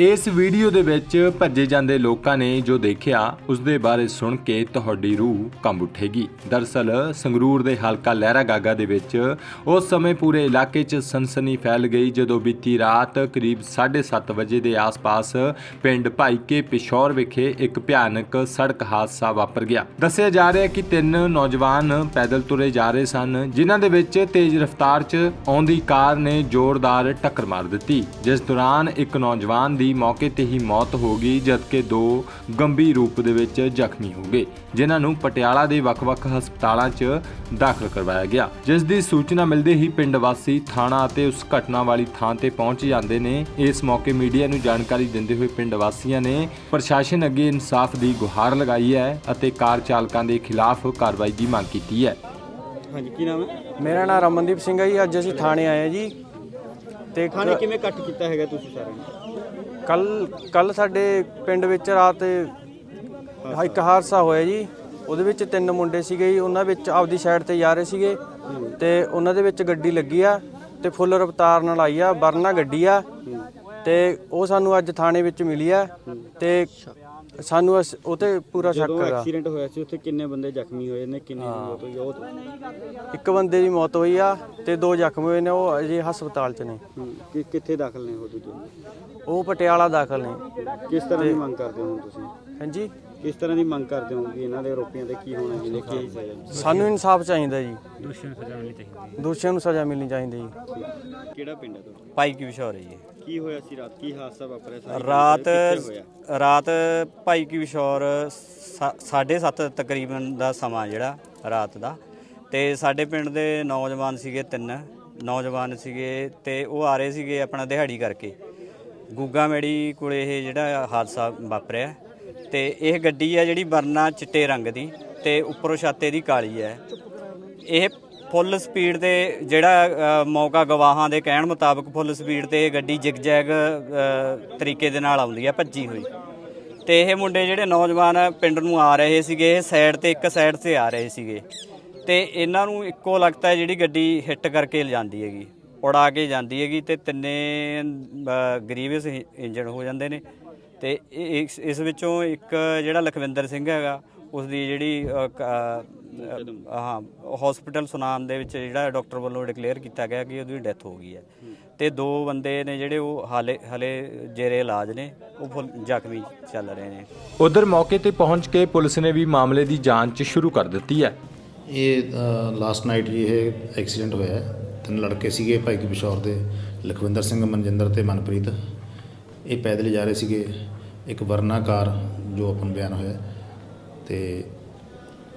ਇਸ ਵੀਡੀਓ ਦੇ ਵਿੱਚ ਭੱਜੇ ਜਾਂਦੇ ਲੋਕਾਂ ਨੇ ਜੋ ਦੇਖਿਆ ਉਸ ਦੇ ਬਾਰੇ ਸੁਣ ਕੇ ਤੁਹਾਡੀ ਰੂਹ ਕੰਬ ਉੱਠੇਗੀ। ਦਰਸਲ, ਸੰਗਰੂਰ ਦੇ ਹਲਕਾ ਲਹਿਰਾ ਗਾਗਾ ਦੇ ਵਿੱਚ ਉਸ ਸਮੇਂ ਪੂਰੇ ਇਲਾਕੇ 'ਚ ਸਨਸਨੀ ਫੈਲ ਗਈ, ਜਦੋਂ ਬੀਤੀ ਰਾਤ ਕਰੀਬ 7:30 ਵਜੇ ਦੇ ਆਸ-ਪਾਸ ਪਿੰਡ ਭਾਈਕੇ ਪਿਸ਼ੌਰ ਵਿਖੇ ਇੱਕ ਭਿਆਨਕ ਸੜਕ ਹਾਦਸਾ ਵਾਪਰ ਗਿਆ। ਦੱਸਿਆ ਜਾ ਰਿਹਾ ਕਿ ਤਿੰਨ ਨੌਜਵਾਨ ਪੈਦਲ ਤੁਰੇ ਜਾ ਰਹੇ ਸਨ, ਜਿਨ੍ਹਾਂ ਦੇ ਵਿੱਚ ਤੇਜ਼ ਰਫ਼ਤਾਰ 'ਚ ਆਉਂਦੀ ਕਾਰ ਨੇ ਜ਼ੋਰਦਾਰ ਟੱਕਰ ਮਾਰ ਦਿੱਤੀ। ਜਿਸ ਦੌਰਾਨ ਇੱਕ ਨੌਜਵਾਨ ਦੀ ਮੌਕੇ ਤੇ ਹੀ ਮੌਤ ਹੋ ਗਈ ਜਦਕਿ ਦੋ ਗੰਭੀਰ ਰੂਪ ਦੇ ਵਿੱਚ ਜ਼ਖਮੀ ਹੋ ਗਏ ਜਿਨ੍ਹਾਂ ਨੂੰ ਪਟਿਆਲਾ ਦੇ ਵੱਖ-ਵੱਖ ਹਸਪਤਾਲਾਂ 'ਚ ਦਾਖਲ ਕਰਵਾਇਆ ਗਿਆ। ਜਿਸ ਦੀ ਸੂਚਨਾ ਮਿਲਦੇ ਹੀ ਪਿੰਡ ਵਾਸੀ ਥਾਣਾ ਅਤੇ ਉਸ ਘਟਨਾ ਵਾਲੀ ਥਾਂ ਤੇ ਪਹੁੰਚ ਜਾਂਦੇ ਨੇ। ਇਸ ਮੌਕੇ ਮੀਡੀਆ ਨੂੰ ਜਾਣਕਾਰੀ ਦਿੰਦੇ ਹੋਏ ਪਿੰਡ ਵਾਸੀਆਂ ਨੇ ਪ੍ਰਸ਼ਾਸਨ ਅੱਗੇ ਇਨਸਾਫ ਦੀ ਗੁਹਾਰ ਲਗਾਈ ਹੈ ਅਤੇ ਕਾਰ ਚਾਲਕਾਂ ਦੇ ਖਿਲਾਫ ਕਾਰਵਾਈ ਦੀ ਮੰਗ ਕੀਤੀ ਹੈ। ਹਾਂਜੀ ਕੀ ਨਾਮ ਹੈ? ਮੇਰਾ ਨਾਮ ਰਮਨਦੀਪ ਸਿੰਘ ਹੈ ਜੀ। ਅੱਜ ਅਸੀਂ ਥਾਣੇ ਆਏ ਹਾਂ ਜੀ। ਤੇ ਥਾਣੇ ਕਿਵੇਂ ਕੱਟ ਕੀਤਾ ਹੈਗਾ ਤੁਸੀਂ ਸਾਰਿਆਂ ਨੇ? ਕੱਲ ਕੱਲ ਸਾਡੇ ਪਿੰਡ ਵਿੱਚ ਰਾਤ ਇੱਕ ਹਾਦਸਾ ਹੋਇਆ ਜੀ। ਉਹਦੇ ਵਿੱਚ ਤਿੰਨ ਮੁੰਡੇ ਸੀਗੇ ਜੀ। ਉਹਨਾਂ ਵਿੱਚ ਆਪਦੀ ਸਾਈਡ ਤੇ ਜਾ ਰਹੇ ਸੀਗੇ ਤੇ ਉਹਨਾਂ ਦੇ ਵਿੱਚ ਗੱਡੀ ਲੱਗੀ ਆ ਤੇ ਫੁੱਲ ਰਫ਼ਤਾਰ ਨਾਲ ਆਈ ਆ, ਵਰਨਾ ਗੱਡੀ ਆ ਤੇ ਉਹ ਸਾਨੂੰ ਅੱਜ ਥਾਣੇ ਵਿੱਚ ਮਿਲੀ ਆ ਤੇ ਸਾਨੂੰ ਅਸ- ਉਹ ਤੇ ਪੂਰਾ ਸ਼ੱਕ ਜਦੋਂ ਹੈਗਾ। ਐਕਸੀਡੈਂਟ ਹੋਇਆ ਸੀ ਉੱਥੇ ਕਿੰਨੇ ਬੰਦੇ ਜ਼ਖਮੀ ਹੋਏ ਨੇ ਕਿੰਨੇ ਦੀ ਮੌਤ ਹੋਈ ਆ ਉਹ ਇੱਕ ਬੰਦੇ ਦੀ ਮੌਤ ਹੋਈ ਆ ਤੇ ਦੋ ਜ਼ਖਮੀ ਹੋਏ ਨੇ ਉਹ ਅਜੇ ਹਸਪਤਾਲ 'ਚ ਨੇ। ਕਿ ਕਿੱਥੇ ਦਾਖਲ ਨੇ ਉਹ ਦੂਜੇ? ਉਹ ਪਟਿਆਲਾ ਦਾਖਲ ਨੇ। ਕਿਸ ਤਰ੍ਹਾਂ ਦੀ ਮੰਗ ਕਰਦੇ ਹੋ ਹੁਣ ਤੁਸੀਂ? ਹਾਂਜੀ। ਕਿਸ ਤਰ੍ਹਾਂ ਦੀ ਮੰਗ ਕਰਦੇ ਹੋ ਕਿ ਇਹਨਾਂ ਦੇ ਆਰੋਪੀਆਂ ਤੇ ਕੀ ਹੋਣਾ ਚਾਹੀਦਾ? ਕੀ ਸਜ਼ਾ ਸਾਨੂੰ ਇਨਸਾਫ ਚਾਹੀਦਾ ਜੀ। ਦੋਸ਼ੀਆਂ ਨੂੰ ਸਜ਼ਾ ਮਿਲਣੀ ਚਾਹੀਦੀ ਦੋਸ਼ੀਆਂ ਨੂੰ ਸਜ਼ਾ ਮਿਲਣੀ ਚਾਹੀਦੀ ਜੀ ਕਿਹੜਾ ਪਿੰਡ ਹੈ ਤੁਹਾਡਾ? ਭਾਈ ਕੀ ਵਿਸ਼ੌਰ ਹੈ ਜੀ ਕੀ ਹੋਇਆ ਸੀ ਰਾਤ? ਕੀ ਹਾਦਸਾ ਵਾਪਰਿਆ? ਸਾਰੀ ਰਾਤ ਰਾਤ ਭਾਈ ਕੀ ਵਿਸ਼ੌਰ 7:30 ਤਕਰੀਬਨ ਦਾ ਸਮਾਂ ਜਿਹੜਾ ਰਾਤ ਦਾ। ਤੇ ਸਾਡੇ ਪਿੰਡ ਦੇ ਨੌਜਵਾਨ ਸੀਗੇ ਤਿੰਨ। ਨੌਜਵਾਨ ਸੀਗੇ ਤੇ ਉਹ ਆ ਰਹੇ ਸੀਗੇ ਆਪਣਾ ਦਿਹਾੜੀ ਕਰਕੇ। ਗੁੱਗਾ ਮੇੜੀ ਕੋਲੇ ਇਹ ਜਿਹੜਾ ਹਾਦਸਾ ਵਾਪਰਿਆ। ਤੇ ਇਹ ਗੱਡੀ ਆ ਜਿਹੜੀ ਵਰਨਾ ਚਿੱਟੇ ਰੰਗ ਦੀ ਤੇ ਉੱਪਰੋਂ ਛਾਤੇ ਦੀ ਕਾਲੀ ਹੈ। ਇਹ ਫੁੱਲ ਸਪੀਡ ਤੇ ਜਿਹੜਾ ਮੌਕਾ ਗਵਾਹਾਂ ਦੇ ਕਹਿਣ ਮੁਤਾਬਕ ਫੁੱਲ ਸਪੀਡ ਤੇ ਇਹ ਗੱਡੀ ਜਿਗਜੈਗ ਅ, ਤਰੀਕੇ ਦੇ ਨਾਲ ਆਉਂਦੀ ਹੈ ਭੱਜੀ ਹੋਈ। ਤੇ ਇਹ ਮੁੰਡੇ ਜਿਹੜੇ ਨੌਜਵਾਨ ਪਿੰਡ ਨੂੰ ਆ ਰਹੇ ਸੀਗੇ ਇਹ ਸਾਈਡ ਤੇ ਇੱਕ ਸਾਈਡ ਤੇ ਆ ਰਹੇ ਸੀਗੇ। ਤੇ ਇਹਨਾਂ ਨੂੰ ਇੱਕੋ ਲੱਗਦਾ ਜਿਹੜੀ ਗੱਡੀ ਹਿੱਟ ਕਰਕੇ ਲਿਜਾਂਦੀ ਹੈਗੀ ਉਡਾ ਕੇ ਜਾਂਦੀ ਹੈਗੀ ਤੇ ਤਿੰਨੇ ਗਰੀਬਸ ਇੰਜਣ ਹੋ ਜਾਂਦੇ ਨੇ। ਤੇ ਇਹ- ਇਸ ਵਿੱਚੋਂ ਇੱਕ ਜਿਹੜਾ ਲਖਵਿੰਦਰ ਸਿੰਘ ਹੈਗਾ ਉਸ ਦੀ ਜਿਹੜੀ ਕ- ਹਾਂ ਹਸਪੀਟਲ ਸੁਨਾਮ ਦੇ ਵਿੱਚ ਜਿਹੜਾ ਡਾਕਟਰ ਵੱਲੋਂ ਡਿਕਲੇਅਰ ਕੀਤਾ ਗਿਆ ਕਿ ਉਹਦੀ ਡੈਥ ਹੋ ਗਈ ਹੈ। ਤੇ ਦੋ ਬੰਦੇ ਨੇ ਜਿਹੜੇ ਉਹ ਹਾਲੇ ਹਲੇ ਜੇਰੇ ਇਲਾਜ ਨੇ ਉਹ ਫੁੱਲ ਜ਼ਖਮੀ ਚੱਲ ਰਹੇ ਨੇ। ਉਧਰ ਮੌਕੇ ਤੇ ਪਹੁੰਚ ਕੇ ਪੁਲਿਸ ਨੇ ਵੀ ਮਾਮਲੇ ਦੀ ਜਾਂਚ ਸ਼ੁਰੂ ਕਰ ਦਿੱਤੀ ਹੈ। ਇਹ ਲਾਸਟ ਨਾਈਟ ਜੀ ਇਹ ਐਕਸੀਡੈਂਟ ਹੋਇਆ ਹੈ। ਤਿੰਨ ਲੜਕੇ ਸੀਗੇ ਭਾਈ ਕੀ ਪਿਸ਼ੌਰ ਦੇ ਲਖਵਿੰਦਰ ਸਿੰਘ ਮਨਜਿੰਦਰ ਤੇ ਮਨਪ੍ਰੀਤ। ਇਹ ਪੈਦਲ ਜਾ ਰਹੇ ਸੀਗੇ। ਇੱਕ ਵਰਨਾ ਕਾਰ ਜੋ ਆਪਨ ਬਿਆਨ ਹੋਇਆ ਤੇ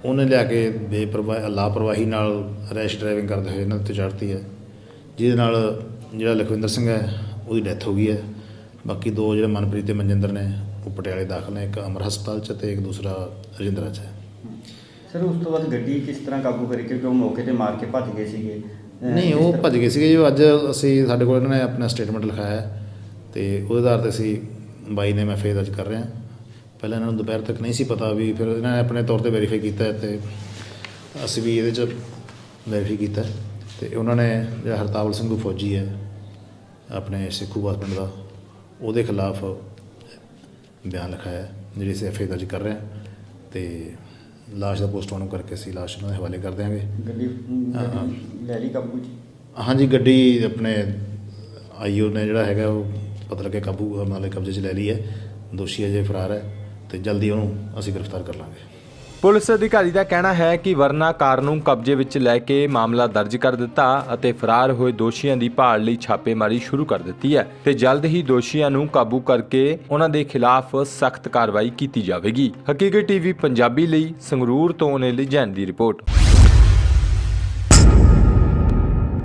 ਉਹਨੇ ਲਿਆ ਕੇ ਬੇਪਰਵਾਹ ਲਾਪਰਵਾਹੀ ਨਾਲ ਰੈਸ਼ ਡਰਾਈਵਿੰਗ ਕਰਦੇ ਹੋਏ ਇਹਨਾਂ ਤੇ ਚੜ੍ਹਤੀ ਹੈ। ਜਿਹਦੇ ਨਾਲ ਜਿਹੜਾ ਲਖਵਿੰਦਰ ਸਿੰਘ ਹੈ ਉਹਦੀ ਡੈਥ ਹੋ ਗਈ ਹੈ। ਬਾਕੀ ਦੋ ਜਿਹੜੇ ਮਨਪ੍ਰੀਤ ਤੇ ਮਨਜਿੰਦਰ ਨੇ ਉਹ ਪਟਿਆਲੇ ਦਾਖਲ ਨੇ ਇੱਕ ਅਮਰ ਹਸਪਤਾਲ 'ਚ ਤੇ ਇੱਕ ਦੂਸਰਾ ਰਜਿੰਦਰਾ 'ਚ। ਹੈ ਸਰ ਉਸ ਤੋਂ ਬਾਅਦ ਗੱਡੀ ਕਿਸ ਤਰ੍ਹਾਂ ਕਾਬੂ ਕਰੀ? ਕਿਉਂਕਿ ਉਹ ਮੌਕੇ ਤੇ ਮਾਰ ਕੇ ਭੱਜ ਗਏ ਸੀਗੇ। ਨਹੀਂ ਉਹ ਭੱਜ ਗਏ ਸੀਗੇ ਜੋ। ਅੱਜ ਅਸੀਂ ਸਾਡੇ ਕੋਲ ਇਹਨਾਂ ਨੇ ਆਪਣਾ ਸਟੇਟਮੈਂਟ ਲਿਖਾਇਆ ਹੈ ਤੇ ਉਹਦੇ ਆਧਾਰ ਤੇ ਅਸੀਂ ਬਾਈ ਨੇ ਮੈਂ ਫੇਰ ਦਰਜ ਕਰ ਰਿਹਾ ਪਹਿਲਾਂ ਇਹਨਾਂ ਨੂੰ ਦੁਪਹਿਰ ਤੱਕ ਨਹੀਂ ਸੀ ਪਤਾ ਵੀ ਫਿਰ ਇਹਨਾਂ ਨੇ ਆਪਣੇ ਤੌਰ ਤੇ ਵੈਰੀਫਾਈ ਕੀਤਾ ਤੇ ਅਸੀਂ ਵੀ ਇਹਦੇ ਚ ਵੈਰੀਫਾਈ ਕੀਤਾ ਤੇ ਉਹਨਾਂ ਨੇ ਜਿਹੜਾ ਹਰਤਾਵਲ ਸਿੰਘ ਫੌਜੀ ਹੈ ਆਪਣੇ ਸਿੱਖੂਵਾਸ ਪਿੰਡ ਦਾ ਉਹਦੇ ਖਿਲਾਫ ਬਿਆਨ ਲਿਖਾਇਆ ਜਿਹੜੀ ਅਸੀਂ ਐਫਏ ਦਰਜ ਕਰ ਰਹੇ ਹਾਂ ਤੇ ਲਾਸ਼ ਦਾ ਪੋਸਟਮਾਰਟਮ ਕਰਕੇ ਅਸੀਂ ਲਾਸ਼ ਦੇ ਹਵਾਲੇ ਕਰ ਦਿਆਂਗੇ। ਗੱਡੀ ਲੈ ਲਈ ਕਾਬੂ ਚ ਹਾਂਜੀ ਗੱਡੀ ਆਪਣੇ ਆਈਓ ਨੇ ਜਿਹੜਾ ਹੈਗਾ ਉਹ ਪਤਾ ਲੱਗਿਆ ਕਾਬੂ ਨਾਲੇ ਕਬਜ਼ੇ 'ਚ ਲੈ ਲਈ ਹੈ ਦੋਸ਼ੀ ਅਜੇ ਫਰਾਰ ਹੈ। ਤੇ ਜਲਦੀ ਉਹਨੂੰ ਅਸੀਂ ਗ੍ਰਿਫਤਾਰ ਕਰ ਲਾਂਗੇ। ਪੁਲਿਸ ਅਧਿਕਾਰੀ ਦਾ ਕਹਿਣਾ ਹੈ ਕਿ ਵਰਨਾ ਕਾਰ ਨੂੰ ਕਬਜ਼ੇ ਵਿੱਚ ਲੈ ਕੇ ਮਾਮਲਾ ਦਰਜ ਕਰ ਦਿੱਤਾ ਅਤੇ ਫਰਾਰ ਹੋਏ ਦੋਸ਼ੀਆਂ ਦੀ ਭਾਲ ਲਈ ਛਾਪੇਮਾਰੀ ਸ਼ੁਰੂ ਕਰ ਦਿੱਤੀ ਹੈ ਤੇ ਜਲਦ ਹੀ ਦੋਸ਼ੀਆਂ ਨੂੰ ਕਾਬੂ ਕਰਕੇ ਉਹਨਾਂ ਦੇ ਖਿਲਾਫ ਸਖਤ ਕਾਰਵਾਈ ਕੀਤੀ ਜਾਵੇਗੀ। ਹਕੀਕਤ ਟੀਵੀ ਪੰਜਾਬੀ ਲਈ ਸੰਗਰੂਰ ਤੋਂ ਅਨਿਲ ਜੈਨ ਦੀ ਰਿਪੋਰਟ।